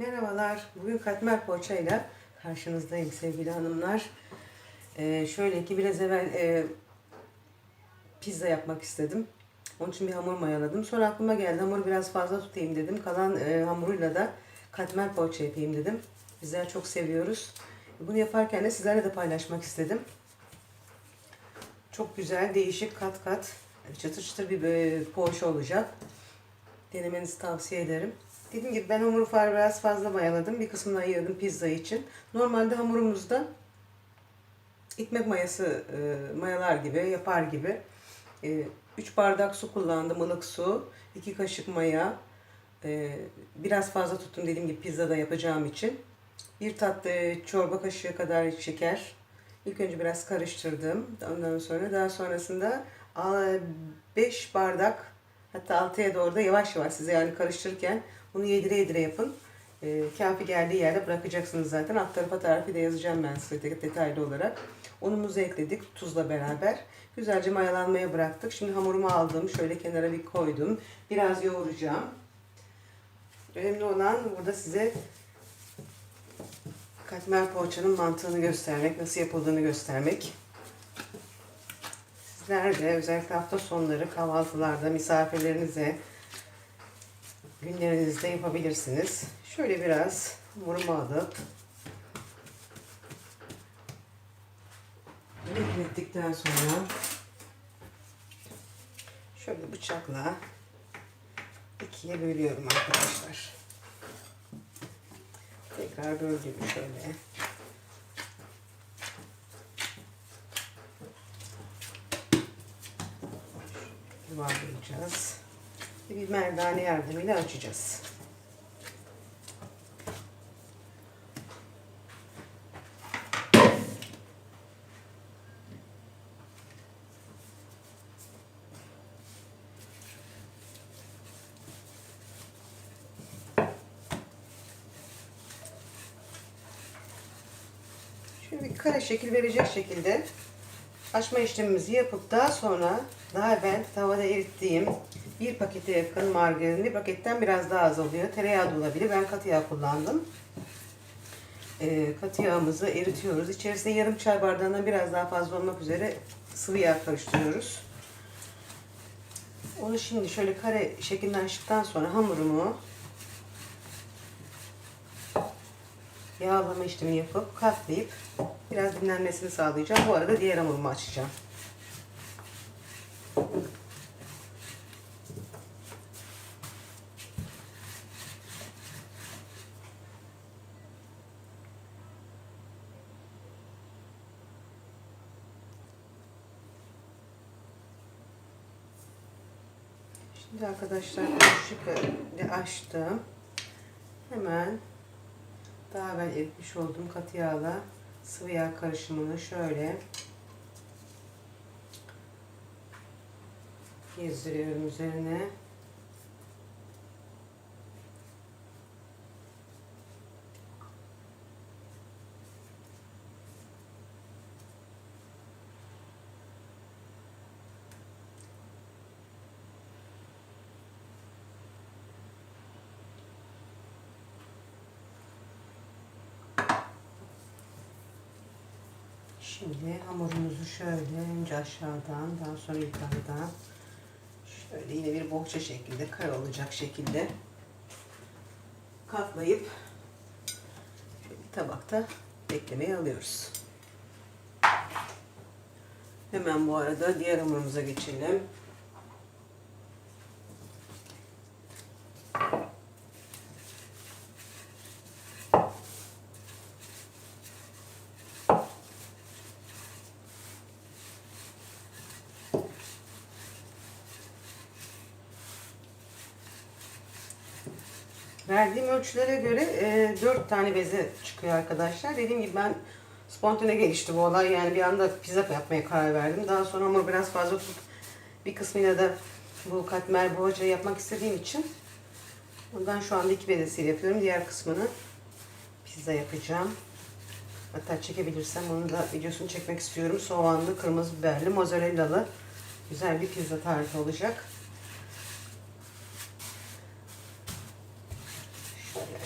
Merhabalar. Bugün katmer poğaçayla karşınızdayım sevgili hanımlar. Ee, şöyle ki biraz evvel e, pizza yapmak istedim. Onun için bir hamur mayaladım. Sonra aklıma geldi hamuru biraz fazla tutayım dedim. Kalan e, hamuruyla da katmer poğaça yapayım dedim. Bizler çok seviyoruz. Bunu yaparken de sizlerle de paylaşmak istedim. Çok güzel, değişik, kat kat, çıtır çıtır bir e, poğaça olacak. Denemenizi tavsiye ederim. Dediğim gibi ben hamuru biraz fazla mayaladım. Bir kısmını ayırdım pizza için. Normalde hamurumuzda ekmek mayası e, mayalar gibi, yapar gibi. 3 bardak su kullandım, ılık su. 2 kaşık maya. E, biraz fazla tuttum dediğim gibi pizzada yapacağım için. Bir tatlı çorba kaşığı kadar şeker. İlk önce biraz karıştırdım. Ondan sonra daha sonrasında 5 bardak hatta 6'ya doğru da yavaş yavaş size yani karıştırırken bunu yedire yedire yapın. E, kafi geldiği yerde bırakacaksınız zaten. Alt tarafa tarifi de yazacağım ben size de- detaylı olarak. Unumuzu ekledik tuzla beraber. Güzelce mayalanmaya bıraktık. Şimdi hamurumu aldım. Şöyle kenara bir koydum. Biraz yoğuracağım. Önemli olan burada size katmer poğaçanın mantığını göstermek, nasıl yapıldığını göstermek. Sizler de özellikle hafta sonları kahvaltılarda misafirlerinize günlerinizde yapabilirsiniz. Şöyle biraz hamurumu alıp beklettikten sonra şöyle bıçakla ikiye bölüyorum arkadaşlar. Tekrar böldüm şöyle. Yuvarlayacağız. Bir merdane yardımıyla açacağız. Şöyle bir kare şekil verecek şekilde açma işlemimizi yapıp daha sonra daha evvel tavada erittiğim bir pakete yakın margarin bir paketten biraz daha az oluyor. Tereyağı da olabilir. Ben katı yağ kullandım. Ee, katı yağımızı eritiyoruz. İçerisine yarım çay bardağından biraz daha fazla olmak üzere sıvı yağ karıştırıyoruz. Onu şimdi şöyle kare şeklinde açtıktan sonra hamurumu yağlama işlemi yapıp katlayıp biraz dinlenmesini sağlayacağım. Bu arada diğer hamurumu açacağım. Şimdi arkadaşlar şekilde açtım. Hemen daha evvel eritmiş olduğum katı yağla sıvı yağ karışımını şöyle gezdiriyorum üzerine. Şimdi hamurumuzu şöyle önce aşağıdan daha sonra yukarıdan şöyle yine bir bohça şeklinde kare olacak şekilde katlayıp tabakta beklemeye alıyoruz. Hemen bu arada diğer hamurumuza geçelim. Verdiğim ölçülere göre e, 4 tane beze çıkıyor arkadaşlar. Dediğim gibi ben spontane gelişti bu olay. Yani bir anda pizza yapmaya karar verdim. Daha sonra hamur biraz fazla tutup bir kısmıyla da bu katmer boğaça yapmak istediğim için ondan şu anda iki bezesiyle yapıyorum. Diğer kısmını pizza yapacağım. Hatta çekebilirsem onu da videosunu çekmek istiyorum. Soğanlı, kırmızı biberli, mozzarellalı güzel bir pizza tarifi olacak.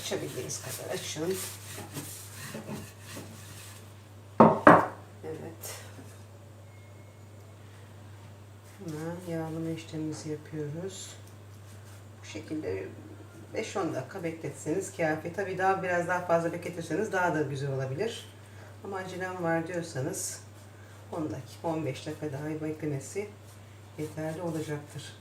Şöyle Açabildiğiniz kadar açın. Evet. Hemen yağlama işlemimizi yapıyoruz. Bu şekilde 5-10 dakika bekletseniz kafi. Tabii daha biraz daha fazla bekletirseniz daha da güzel olabilir. Ama acelem var diyorsanız 10 dakika 15 dakika daha beklemesi yeterli olacaktır.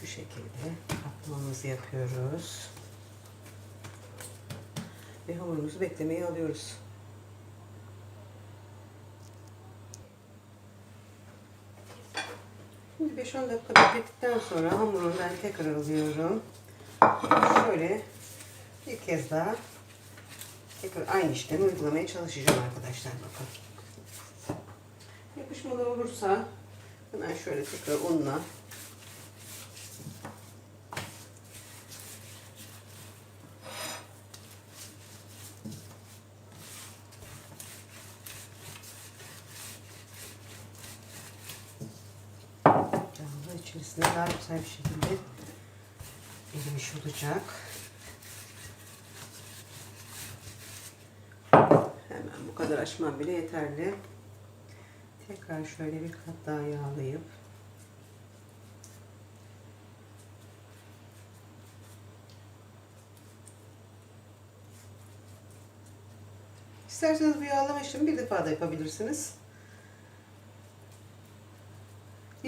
Şu şekilde katlamamızı yapıyoruz. Ve hamurumuzu beklemeye alıyoruz. Şimdi 5-10 dakika bekledikten sonra hamurunu ben tekrar alıyorum. Şöyle bir kez daha tekrar aynı işlemi uygulamaya çalışacağım arkadaşlar bakın. Yapışmalar olursa hemen şöyle tekrar unla Yağlı içerisinde daha güzel bir şekilde erimiş olacak. Hemen bu kadar açmam bile yeterli. Tekrar şöyle bir kat daha yağlayıp İsterseniz bu yağlama işlemi bir defa da yapabilirsiniz.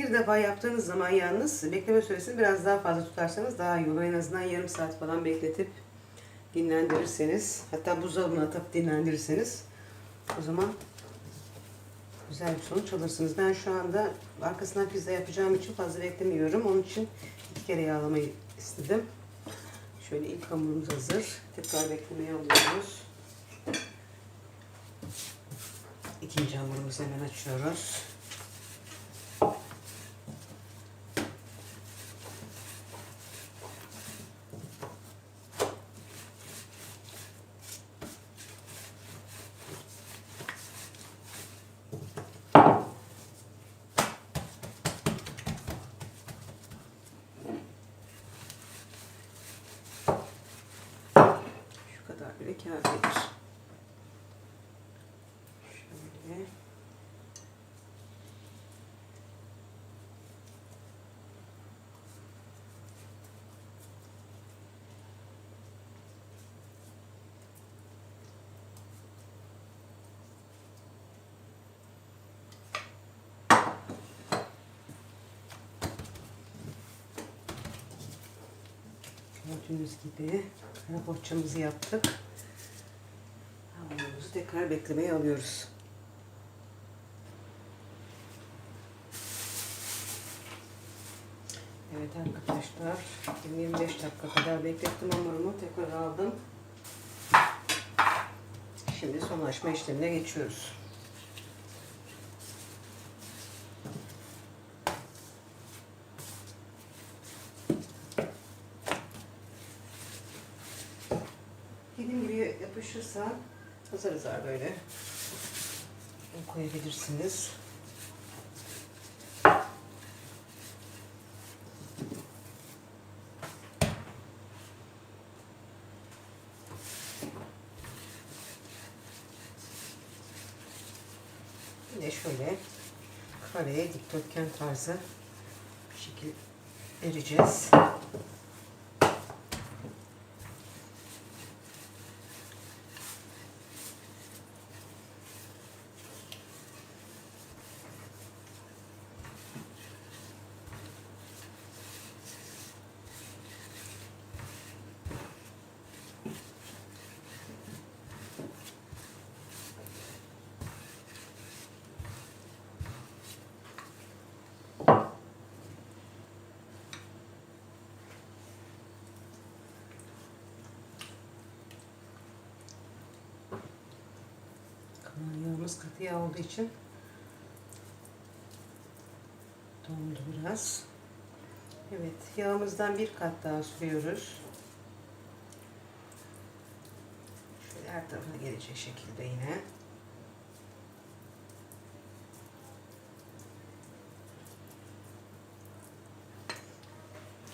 Bir defa yaptığınız zaman yalnız bekleme süresini biraz daha fazla tutarsanız daha iyi olur. En azından yarım saat falan bekletip dinlendirirseniz hatta buzdolabına atıp dinlendirirseniz o zaman güzel bir sonuç alırsınız. Ben şu anda arkasından pizza yapacağım için fazla beklemiyorum. Onun için iki kere yağlamayı istedim. Şöyle ilk hamurumuz hazır. Tekrar beklemeye alıyoruz. İkinci hamurumuzu hemen açıyoruz. Şu kadar bile kafidir. Şöyle. Gördüğünüz gibi bohçamızı yaptık. Tekrar beklemeye alıyoruz. Evet arkadaşlar 20-25 dakika kadar beklettim hamurumu tekrar aldım. Şimdi son açma işlemine geçiyoruz. Dediğim gibi yapışırsa azar azar böyle koyabilirsiniz. Yine şöyle kareye dikdörtgen tarzı bir şekil vereceğiz. Katı yağ olduğu için dondu biraz. Evet, yağımızdan bir kat daha sürüyoruz. Her tarafına gelecek şekilde yine.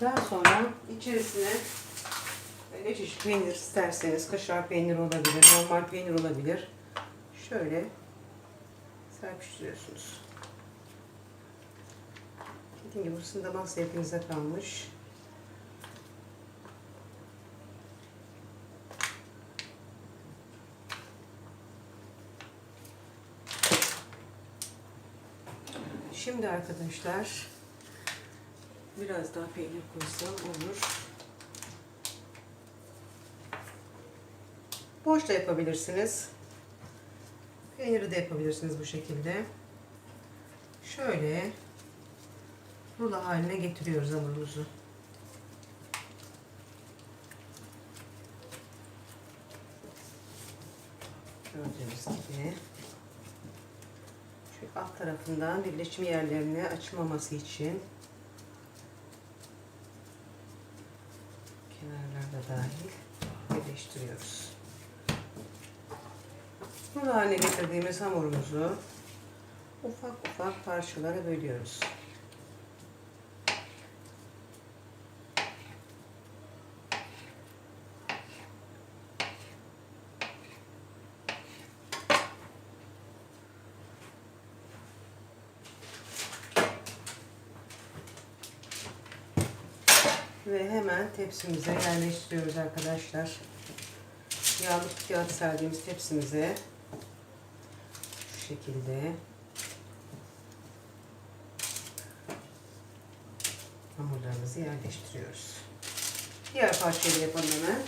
Daha sonra içerisine ne çeşit peynir isterseniz kaşar peynir olabilir, normal peynir olabilir. Şöyle serpiştiriyorsunuz. Dediğim gibi burasını damak zevkinize kalmış. Şimdi arkadaşlar biraz daha peynir koysam olur. Boş da yapabilirsiniz. Peyniri de yapabilirsiniz bu şekilde. Şöyle rulo haline getiriyoruz hamurumuzu. Gördüğünüz gibi. Şu alt tarafından birleşim yerlerine açılmaması için kenarlarda dahil birleştiriyoruz. Rulo haline getirdiğimiz hamurumuzu ufak ufak parçalara bölüyoruz. Ve hemen tepsimize yerleştiriyoruz arkadaşlar. Yağlı kağıt serdiğimiz tepsimize şekilde hamurlarımızı yerleştiriyoruz. Diğer parçayı yapalım hemen.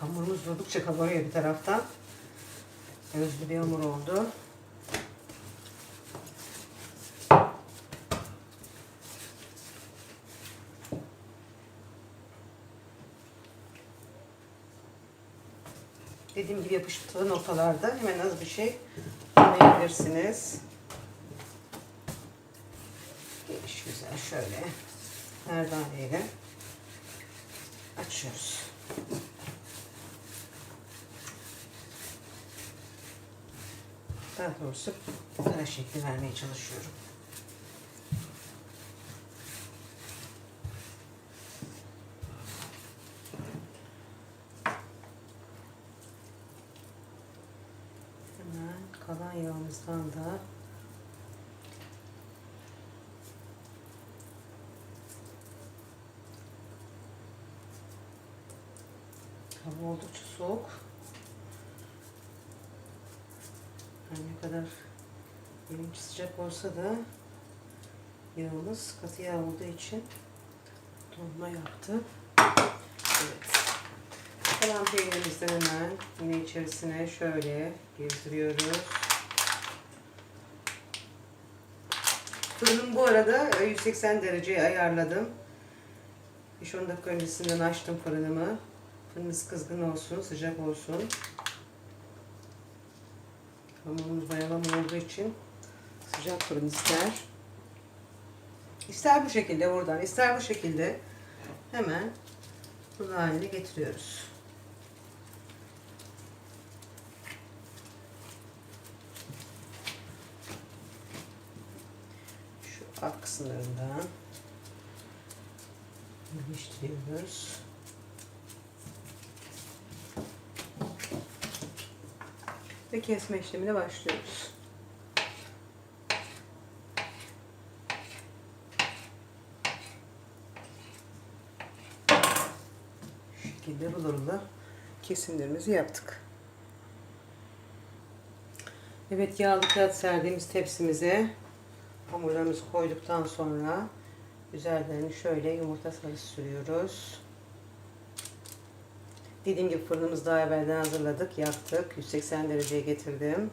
Hamurumuz durdukça kabarıyor bir taraftan. Özlü bir hamur oldu. Dediğim gibi yapıştığı noktalarda hemen az bir şey koyabilirsiniz. Geniş güzel şöyle merdaneyle açıyoruz. Daha doğrusu kara şekli vermeye çalışıyorum. Hemen kalan da hava oldukça soğuk. Her ne kadar benimki sıcak olsa da yağımız katı yağ olduğu için donma yaptı. Evet. Kalan peynirimizden hemen yine içerisine şöyle gezdiriyoruz. Fırınım bu arada e, 180 dereceye ayarladım. 5-10 dakika öncesinden açtım fırınımı. Fırınınız kızgın olsun, sıcak olsun. Hamurumuz mayalama olduğu için sıcak fırın ister. İster bu şekilde buradan, ister bu şekilde hemen bu haline getiriyoruz. Alt kısımlarından birleştiriyoruz. Ve kesme işlemine başlıyoruz. Şu şekilde rulo rulo kesimlerimizi yaptık. Evet yağlı kağıt serdiğimiz tepsimize hamurlarımızı koyduktan sonra üzerlerini şöyle yumurta sarısı sürüyoruz. Dediğim gibi fırınımızı daha evvelden hazırladık, yaktık. 180 dereceye getirdim.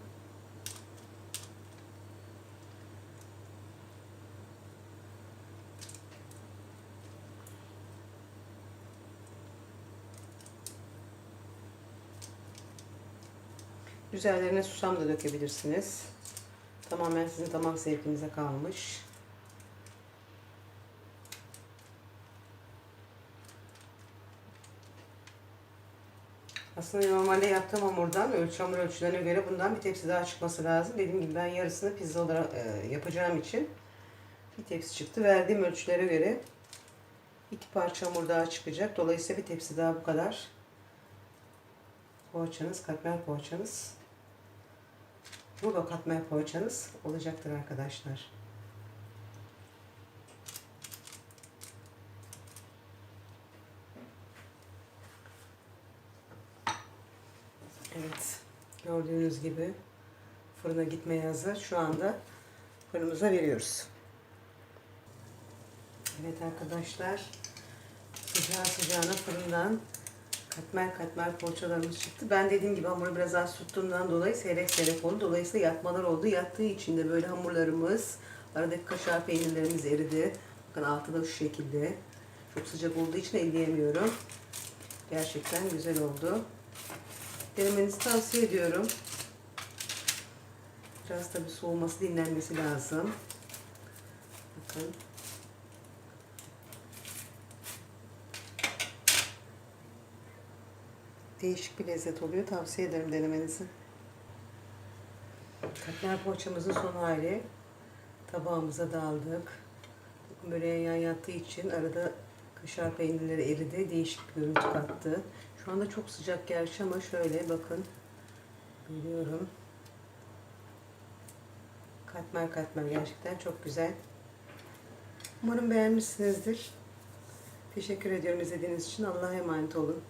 Üzerlerine susam da dökebilirsiniz. Tamamen sizin damak zevkinize kalmış. Aslında normalde yaptığım hamurdan ölçü hamur ölçülerine göre bundan bir tepsi daha çıkması lazım. Dediğim gibi ben yarısını pizza olarak e, yapacağım için bir tepsi çıktı. Verdiğim ölçülere göre iki parça hamur daha çıkacak. Dolayısıyla bir tepsi daha bu kadar. Poğaçanız, katmer poğaçanız, rulo katmer poğaçanız olacaktır arkadaşlar. Evet. Gördüğünüz gibi fırına gitmeye hazır. Şu anda fırınımıza veriyoruz. Evet arkadaşlar. Sıcağı sıcağına fırından katmer katmer poğaçalarımız çıktı. Ben dediğim gibi hamuru biraz az tuttuğumdan dolayı seyrek seyrek oldu. Dolayısıyla yatmalar oldu. Yattığı için de böyle hamurlarımız, aradaki kaşar peynirlerimiz eridi. Bakın altı da şu şekilde. Çok sıcak olduğu için elleyemiyorum. Gerçekten güzel oldu. Denemenizi tavsiye ediyorum. Biraz tabi soğuması, dinlenmesi lazım. Bakın. Değişik bir lezzet oluyor. Tavsiye ederim denemenizi. Katmer poğaçamızın son hali. Tabağımıza daldık. Böreğe yan yattığı için arada kaşar peynirleri eridi. Değişik bir görüntü kattı. Şu anda çok sıcak gerçi ama şöyle bakın. Biliyorum. Katmer katmer gerçekten çok güzel. Umarım beğenmişsinizdir. Teşekkür ediyorum izlediğiniz için. Allah'a emanet olun.